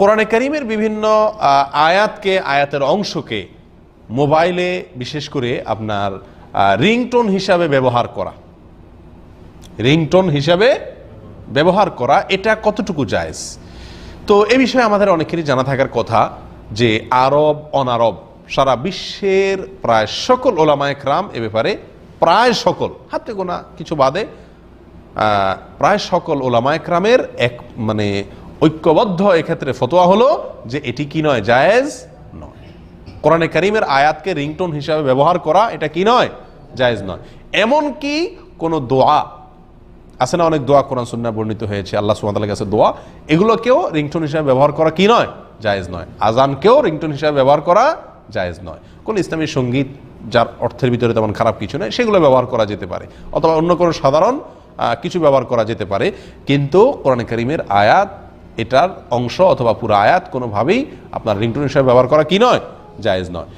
কোরআনে করিমের বিভিন্ন আয়াতকে, আয়াতের অংশকে মোবাইলে বিশেষ করে আপনার রিংটোন হিসাবে ব্যবহার করা। রিংটোন হিসাবে ব্যবহার করা, এটা কতটুকু জায়েজ? তো এ বিষয়ে আমাদের অনেকেরই জানা থাকার কথা যে আরব, অনারব, সারা বিশ্বের প্রায় সকল ওলামায় ক্রাম এ ব্যাপারে প্রায় সকল, হাতে গোনা কিছু বাদে প্রায় সকল ওলামায় ক্রামের এক মানে ঐক্যবদ্ধ, এক্ষেত্রে ফতোয়া হলো যে এটি কি নয়, জায়েজ নয়। কোরআনে করিমের আয়াতকে রিংটোন হিসাবে ব্যবহার করা, এটা কি নয়, জায়েজ নয়। এমন কি কোনো দোয়া? আছে না অনেক দোয়া কোরআন সুন্নাহ বর্ণিত হয়েছে, আল্লাহ সুবহানাহু কাছে দোয়া। এগুলোকেও রিংটোন হিসাবে ব্যবহার করা কি নয়, জায়েজ নয়। আজানকেও রিংটোন হিসাবে ব্যবহার করা জায়েজ নয়। কোন ইসলামী সংগীত যার অর্থের ভিতরে তেমন খারাপ কিছু নেই, সেগুলো ব্যবহার করা যেতে পারে। অথবা অন্য কোনো সাধারণ কিছু ব্যবহার করা যেতে পারে। কিন্তু কোরআন করিমের আয়াত এটার অংশ অথবা পুরো আয়াত কোনোভাবেই আপনার রিংটোন হিসাবে ব্যবহার করা কি নয়? জায়েজ নয়।